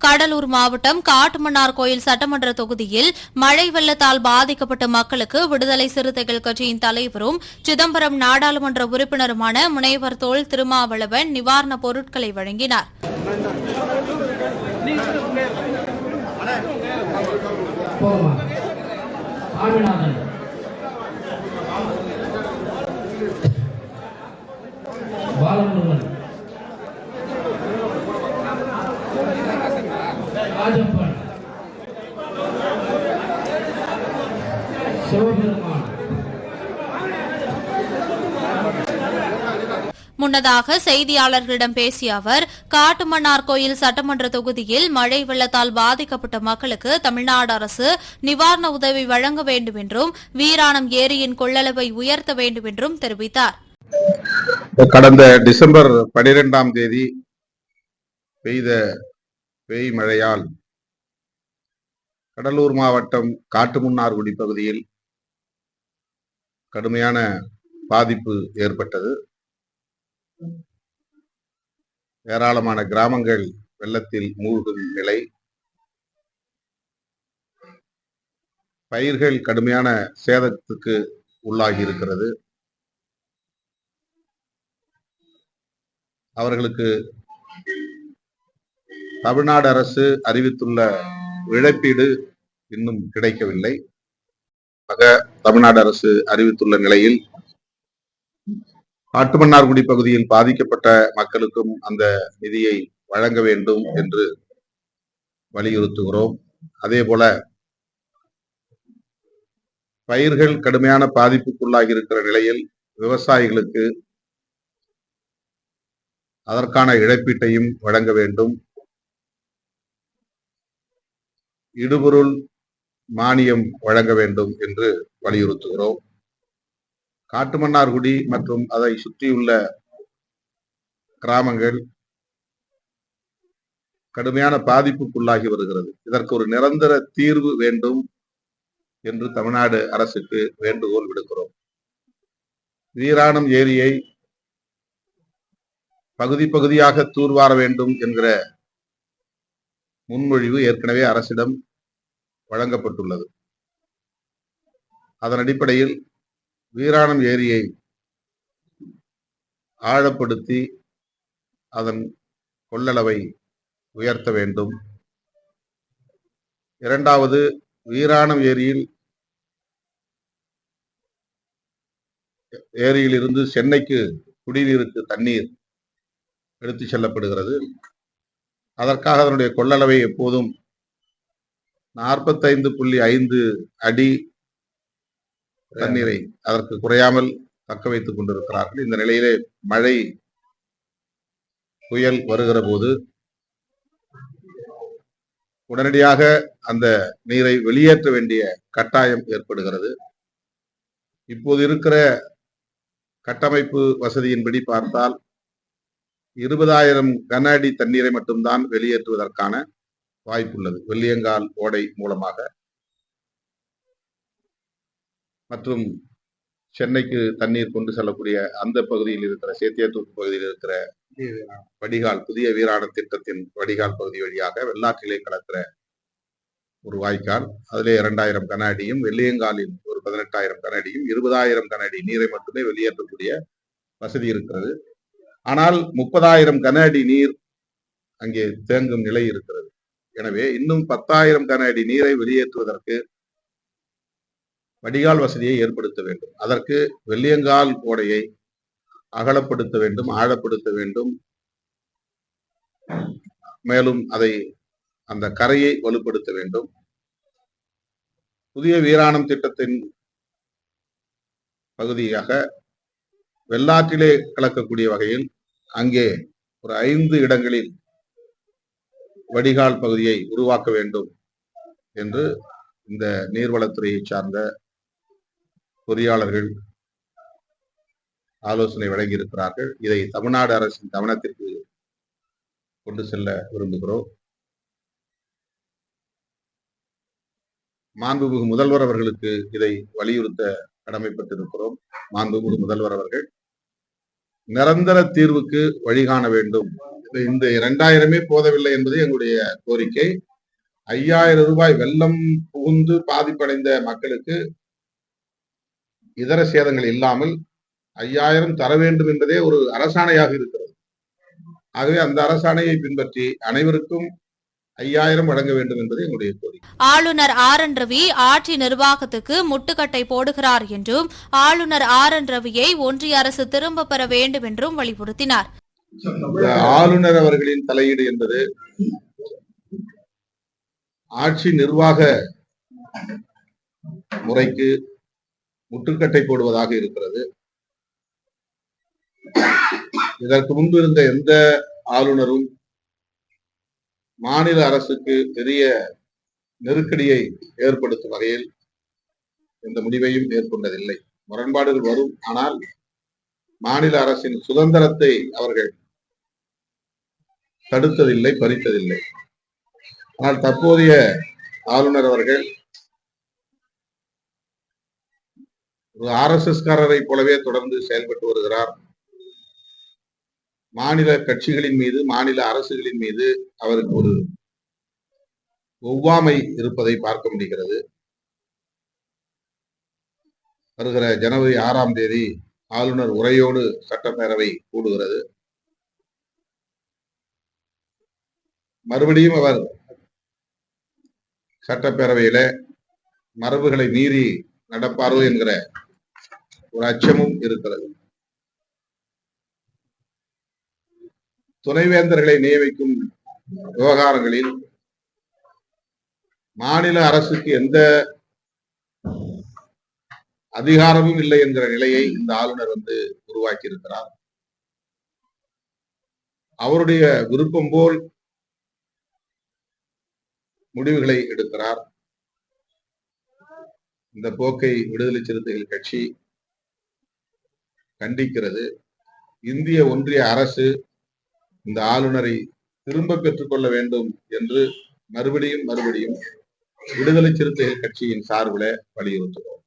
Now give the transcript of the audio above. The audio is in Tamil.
கடலூர் மாவட்டம் காட்டுமன்னார் கோயில் சட்டமன்ற தொகுதியில் மழை வெள்ளத்தால் பாதிக்கப்பட்ட மக்களுக்கு விடுதலை சிறுத்தைகள் கட்சியின் தலைவரும் சிதம்பரம் நாடாளுமன்ற உறுப்பினருமான முனைவர் தோல் திருமாவளவன் நிவாரணப் பொருட்களை வழங்கினார். போதுமா ராஜப்பன் சிவபெருமான். முன்னதாக செய்தியாளர்களிடம் பேசிய அவர் காட்டுமன்னார் கோயில் சட்டமன்ற தொகுதியில் மழை வெள்ளத்தால் பாதிக்கப்பட்ட மக்களுக்கு தமிழ்நாடு அரசு நிவாரண உதவி வழங்க வேண்டும் என்றும் வீராணம் ஏரியின் கொள்ளளவை உயர்த்த வேண்டும் என்றும் தெரிவித்தார். கடந்த டிசம்பர் பனிரெண்டாம் தேதி பெய்த பெய் மழையால் கடலூர் மாவட்டம் காட்டுமுன்னார்குடி பகுதியில் கடுமையான பாதிப்பு ஏற்பட்டது. ஏராளமான கிராமங்கள் வெள்ளத்தில் மூழ்கும் நிலை. பயிர்கள் கடுமையான சேதத்துக்கு உள்ளாகி இருக்கிறது அவர்களுக்கு தமிழ்நாடு அரசு அறிவித்துள்ள இழப்பீடு இன்னும் கிடைக்கவில்லை. ஆக தமிழ்நாடு அரசு அறிவித்துள்ள நிலையில் காட்டுமன்னார்குடி பகுதியில் பாதிக்கப்பட்ட மக்களுக்கும் அந்த நிதியை வழங்க வேண்டும் என்று வலியுறுத்துகிறோம். அதே போல பயிர்கள் கடுமையான பாதிப்புக்குள்ளாகி இருக்கிற நிலையில் விவசாயிகளுக்கு அதற்கான இழப்பீட்டையும் வழங்க வேண்டும். இடுபொருள் மானியம் வழங்க வேண்டும் என்று வலியுறுத்துகிறோம். காட்டுமன்னார்குடி மற்றும் அதை சுற்றியுள்ள கிராமங்கள் கடுமையான பாதிப்புக்குள்ளாகி வருகிறது. இதற்கு ஒரு நிரந்தர தீர்வு வேண்டும் என்று தமிழ்நாடு அரசுக்கு வேண்டுகோள் விடுக்கிறோம். வீராணம் ஏரியை பகுதி பகுதியாக தூர்வார வேண்டும் என்கிற முன்மொழிவு ஏற்கனவே அரசிடம் வழங்கப்பட்டுள்ளது. அதன் அடிப்படையில் வீராணம் ஏரியை ஆழப்படுத்தி அதன் கொள்ளளவை உயர்த்த வேண்டும். இரண்டாவது வீராணம் ஏரியில் ஏரியில் இருந்து சென்னைக்கு குடிநீருக்கு தண்ணீர் எடுத்து செல்லப்படுகிறது. அதற்காக அதனுடைய கொள்ளளவை எப்போதும் நாற்பத்தைந்து புள்ளி ஐந்து அடி தண்ணீரை அதற்கு குறையாமல் தக்க வைத்துக் கொண்டிருக்கிறார்கள். இந்த நிலையிலே மழை புயல் வருகிற போது உடனடியாக அந்த நீரை வெளியேற்ற வேண்டிய கட்டாயம் ஏற்படுகிறது. இப்போது இருக்கிற கட்டமைப்பு வசதியின்படி பார்த்தால் இருபதாயிரம் கன அடி தண்ணீரை மட்டும்தான் வெளியேற்றுவதற்கான வாய்ப்புள்ளது. வெள்ளியங்கால் ஓடை மூலமாக. மற்றும் சென்னைக்கு தண்ணீர் கொண்டு செல்லக்கூடிய அந்த பகுதியில் இருக்கிற சேத்தியத்தூர் பகுதியில் இருக்கிற வடிகால் புதிய வீராண திட்டத்தின் வடிகால் பகுதி வழியாக வெள்ளாற்றிலே கலக்கிற ஒரு வாய்க்கால். அதிலே இரண்டாயிரம் கன அடியும் வெள்ளியங்காலில் ஒரு பதினெட்டாயிரம் கன அடியும் இருபதாயிரம் கன அடி நீரை மட்டுமே வெளியேற்றக்கூடிய வசதி இருக்கிறது. ஆனால் முப்பதாயிரம் கன அடி நீர் அங்கே தேங்கும் நிலை இருக்கிறது. எனவே இன்னும் பத்தாயிரம் கன அடி நீரை வெளியேற்றுவதற்கு வடிகால் வசதியை ஏற்படுத்த வேண்டும். அதற்கு வெள்ளியங்கால் கோடையை அகலப்படுத்த வேண்டும் ஆழப்படுத்த வேண்டும். மேலும் அதை அந்த கரையை வலுப்படுத்த வேண்டும். புதிய வீராணம் திட்டத்தின் பகுதியாக வெள்ளாற்றிலே கலக்கக்கூடிய வகையில் அங்கே ஒரு ஐந்து இடங்களில் வடிகால் பகுதியை உருவாக்க வேண்டும் என்று இந்த நீர்வளத்துறையை சார்ந்த பொறியாளர்கள் ஆலோசனை வழங்கியிருக்கிறார்கள். இதை தமிழ்நாடு அரசின் கவனத்திற்கு கொண்டு செல்ல விரும்புகிறோம். மாண்புமிகு முதல்வர் அவர்களுக்கு இதை வலியுறுத்த கடமைப்பட்டிருக்கிறோம். மாண்புமிகு முதல்வர் அவர்கள் நிரந்தர தீர்வுக்கு வழிகாண வேண்டும். இந்த- இரண்டாயிரமே போதவில்லை என்பது எங்களுடைய கோரிக்கை. ஐயாயிரம் ரூபாய் வெள்ளம் புகுந்து பாதிப்படைந்த மக்களுக்கு இதர சேதங்கள் இல்லாமல் ஐயாயிரம் தர வேண்டும் என்பதே ஒரு அரசாணையாக இருக்கிறது. ஆகவே அந்த அரசாணையை பின்பற்றி அனைவருக்கும் ஐயாயிரம் வழங்க வேண்டும் என்பது எங்களுடைய கோரிக்கை. ஆளுநர் ஆர் என் ரவி ஆட்சி நிர்வாகத்துக்கு முட்டுக்கட்டை போடுகிறார் என்றும் ஆளுநர் ஆர் என் ரவியை ஒன்றிய அரசு திரும்பப் பெற வேண்டும் என்றும் வலியுறுத்தினார். ஆளுநர் அவர்களின் தலையீடு என்பது ஆட்சி நிர்வாக முறைக்கு முற்றுக்கட்டை போடுவதாக இருக்கிறது. இதற்கு முன்பு இருந்த எந்த ஆளுநரும் மாநில அரசுக்கு பெரிய நெருக்கடியை ஏற்படுத்தும் வகையில் எந்த முடிவையும் மேற்கொண்டதில்லை. முரண்பாடுகள் வரும். ஆனால் மாநில அரசின் சுதந்திரத்தை அவர்கள் தடுத்ததில்லை பறித்ததில்லை. ஆனால் தற்போதைய ஆளுநர் அவர்கள் ஒரு ஆர்எஸ்எஸ் காரரை போலவே தொடர்ந்து செயல்பட்டு வருகிறார். மாநில கட்சிகளின் மீது மாநில அரசுகளின் மீது அவருக்கு ஒரு ஒவ்வாமை இருப்பதை பார்க்க முடிகிறது. வருகிற ஜனவரி ஆறாம் தேதி ஆளுநர் உரையோடு சட்டப்பேரவை கூடுகிறது. மறுபடியும் அவர் சட்டப்பேரவையில மரபுகளை மீறி நடப்பாரோ என்கிற ஒரு அச்சமும் இருக்கிறது. துணைவேந்தர்களை நியமிக்கும் விவகாரங்களில் மாநில அரசுக்கு எந்த அதிகாரமும் இல்லை என்கிற நிலையை இந்த ஆளுநர் வந்து உருவாக்கி இருக்கிறார் அவருடைய விருப்பம் போல் முடிவுகளை எடுக்கிறார். இந்த போக்கை விடுதலை சிறுத்தைகள் கட்சி கண்டிக்கிறது. இந்திய ஒன்றிய அரசு இந்த ஆளுநரை திரும்ப பெற்றுக்கொள்ள வேண்டும் என்று மறுபடியும் மறுபடியும் விடுதலை சிறுத்தைகள் கட்சியின் சார்பில் வலியுறுத்துகிறோம்.